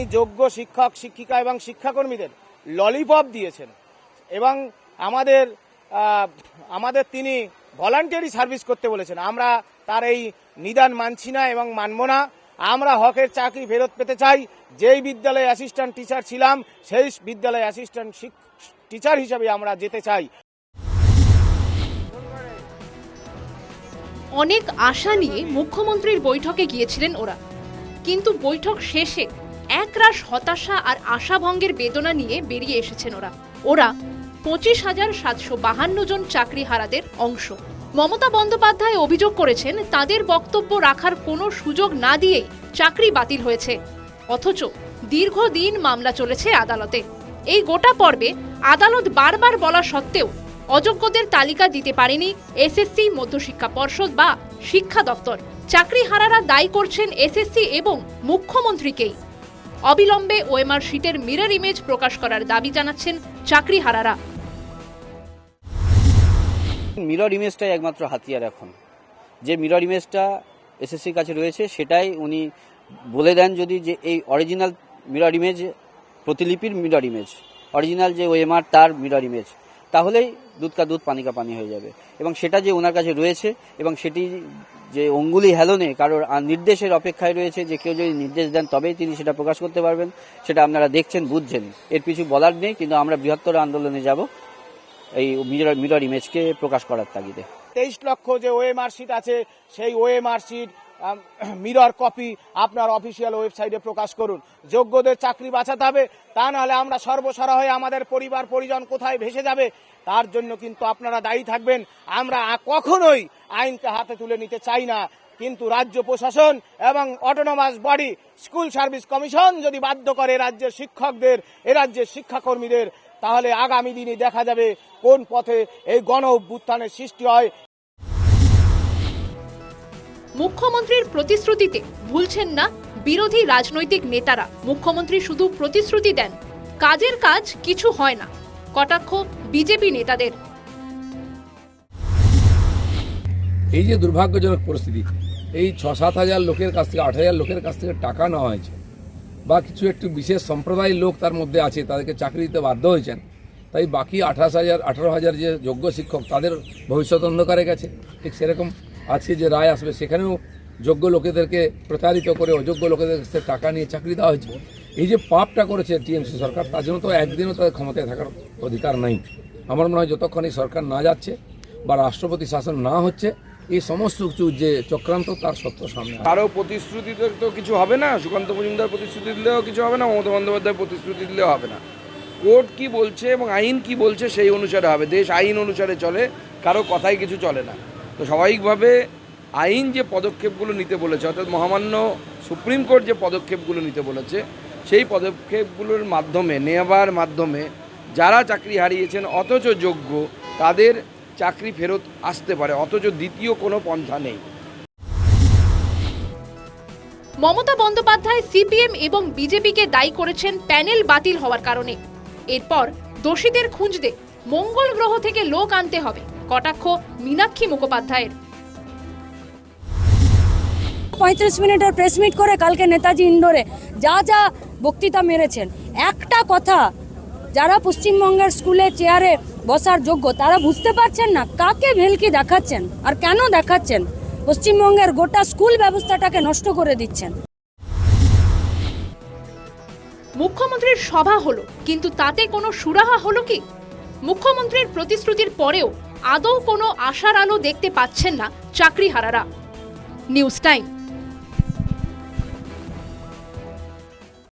তিনি যোগ্য শিক্ষক, শিক্ষিকা এবং শিক্ষাকর্মীদের ললিপপ দিয়েছেন এবং আমাদের আমাদের তিনি ভলান্টিয়ারি সার্ভিস করতে বলেছেন। আমরা তার এই নিদান মানছি না এবং মানব না। আমরা হকের চাকরি ফেরত পেতে চাই। যেই বিদ্যালয়ে অ্যাসিস্ট্যান্ট টিচার ছিলাম, সেই বিদ্যালয়ে অ্যাসিস্ট্যান্ট টিচার হিসেবে আমরা যেতে চাই। অনেক আশা নিয়ে মুখ্যমন্ত্রীর বৈঠকে গিয়েছিলেন ওরা। কিন্তু বৈঠক শেষে একরাশ হতাশা আর আশাভঙ্গের বেদনা নিয়ে বেরিয়ে এসেছেন ওরা। ওরা পঁচিশ হাজার সাতশো বাহান্ন জন চাকরিহারাদের অংশ। মমতা বন্দ্যোপাধ্যায় অভিযোগ করেছেন, তাদের বক্তব্য রাখার কোনো সুযোগ না দিয়েই চাকরি বাতিল হয়েছে। অথচ দীর্ঘদিন মামলা চলেছে আদালতে। এই গোটা পর্বে আদালত বারবার বলা সত্ত্বেও অযোগ্যদের তালিকা দিতে পারেনি এসএসসি, মধ্যশিক্ষা পর্ষদ বা শিক্ষা দপ্তর। চাকরিহারারা দায়ী করছেন এসএসসি এবং মুখ্যমন্ত্রীকেই। অবিলম্বে ওএমআর শিটের মিরর ইমেজ প্রকাশ করার দাবি জানাচ্ছেন চাকরি হারারা মিরর ইমেজটাই একমাত্র হাতিয়ার এখন। যে মিরর ইমেজটা এসএসসির কাছে রয়েছে, সেটাই উনি বলে দেন যদি যে এই অরিজিনাল মিরর ইমেজ প্রতিলিপির মিরর ইমেজ অরিজিনাল যে ওএমআর, তার মিরর ইমেজ তাহলেই দুধ কা দুধ, পানি কা পানি হয়ে যাবে। এবং সেটা যে ওনার কাছে রয়েছে, এবং সেটি যে অঙ্গুলি হেলনে কারোর নির্দেশের অপেক্ষায় রয়েছে, যে কেউ যদি নির্দেশ দেন তবেই তিনি সেটা প্রকাশ করতে পারবেন। সেটা আপনারা দেখছেন, বুঝছেন। এর কিছু বলার নেই, কিন্তু আমরা বৃহত্তর আন্দোলনে যাব। এই মিরর মিরর ইমেজকে প্রকাশ করার তাগিদে। তেইশ লক্ষ যে ওএমআর আছে, সেই ওএমআর শিট মিরর কপি আপনার অফিসিয়াল ওয়েবসাইটে প্রকাশ করুন। যোগ্যদের চাকরি বাঁচাতে হবে, তা নাহলে আমরা সর্বসারা হয়ে আমাদের পরিবার, পরিজন কোথায় ভেসে যাবে? তার জন্য কিন্তু আপনারা দায়ী থাকবেন। আমরা কখনোই আইনকে হাতে তুলে নিতে চাই না। কিন্তু রাজ্য প্রশাসন এবং autonomous body school service commission যদি বাধ্য করে রাজ্যের শিক্ষকদের, এ রাজ্যের শিক্ষাকর্মীদের, তাহলে আগামী দিনে দেখা যাবে কোন পথে এই গণ অভ্যুত্থানের সৃষ্টি হয়। মুখ্যমন্ত্রীর প্রতিশ্রুতিতে ভুলছেন না বিরোধী রাজনৈতিক নেতারা। মুখ্যমন্ত্রী শুধু প্রতিশ্রুতি দেন, কাজের কাজ কিছু হয় না। কটাক্ষ বিজেপি নেতাদের। এই যে দুর্ভাগ্যজনক পরিস্থিতি, এই ছ সাত হাজার লোকের কাছ থেকে, আট হাজার লোকের কাছ থেকে টাকা নেওয়া হয়েছে বা কিছু একটু বিশেষ সম্প্রদায়ের লোক তার মধ্যে আছে, তাদেরকে চাকরি দিতে বাধ্য হয়েছেন, তাই বাকি আঠাশ হাজার, আঠারো হাজার যে যোগ্য শিক্ষক তাদের ভবিষ্যৎ অন্ধকারে গেছে। ঠিক সেরকম আজকে যে রায় আসবে, সেখানেও যোগ্য লোকেদেরকে প্রতারিত করে অযোগ্য লোকেদের কাছ টাকা নিয়ে চাকরি দেওয়া হয়েছে। এই যে পাপটা করেছে টিএমসি সরকার, তার জন্য তো একদিনও তাদের ক্ষমতায় থাকার অধিকার নাই। আমার মনে হয় যতক্ষণ এই সরকার না যাচ্ছে বা রাষ্ট্রপতি শাসন না হচ্ছে, এই সমস্ত কিছু যে চক্রান্ত, তার সত্য সামনে। কারও প্রতিশ্রুতিতে তো কিছু হবে না, সুকান্ত মজুমদার প্রতিশ্রুতি দিলেও কিছু হবে না, মমতা বন্দ্যোপাধ্যায় প্রতিশ্রুতি দিলেও হবে না। কোর্ট কি বলছে এবং আইন কি বলছে সেই অনুসারে হবে। দেশ আইন অনুসারে চলে, কারও কথাই কিছু চলে না। তো স্বাভাবিকভাবে আইন যে পদক্ষেপগুলো নিতে বলেছে, অর্থাৎ মহামান্য সুপ্রিম কোর্ট যে পদক্ষেপগুলো নিতে বলেছে, সেই পদক্ষেপগুলোর মাধ্যমে, নেওয়ার মাধ্যমে যারা চাকরি হারিয়েছেন, অথচ যোগ্য, তাদের চাকরি ফেরত আসতে পারে, অথচ দ্বিতীয় কোনো পন্থা নেই। মমতা বন্দ্যোপাধ্যায় সিপিএম এবং বিজেপিকে দায়ী করেছেন প্যানেল বাতিল হওয়ার কারণে। এরপর দোষীদের খুঁজতে মঙ্গল গ্রহ থেকে লোক আনতে হবে। কটাক্ষ মীনাক্ষী মুখোপাধ্যায়ের। পঁয়ত্রিশ মিনিটের প্রেস মিট করে কালকে নেতাজি ইন্ডোরে যা যা বক্তৃতা মেরেছেন। একটা কথা যারা পশ্চিমবঙ্গের স্কুলে চেয়ারে বসার যোগ্য তারা বুঝতে পারছেন না কাকে ভেলকি দেখাচ্ছেন আর কেন দেখাচ্ছেন। পশ্চিমবঙ্গের গোটা স্কুল ব্যবস্থাটাকে নষ্ট করে দিচ্ছেন। মুখ্যমন্ত্রীর সভা হলো কিন্তু তাতে কোনো সুরাহা হলো কি? মুখ্যমন্ত্রীর প্রতিশ্রুতির পরেও আদৌ কোনো আশার আলো দেখতে পাচ্ছেন না চাকরিহারারা। News time.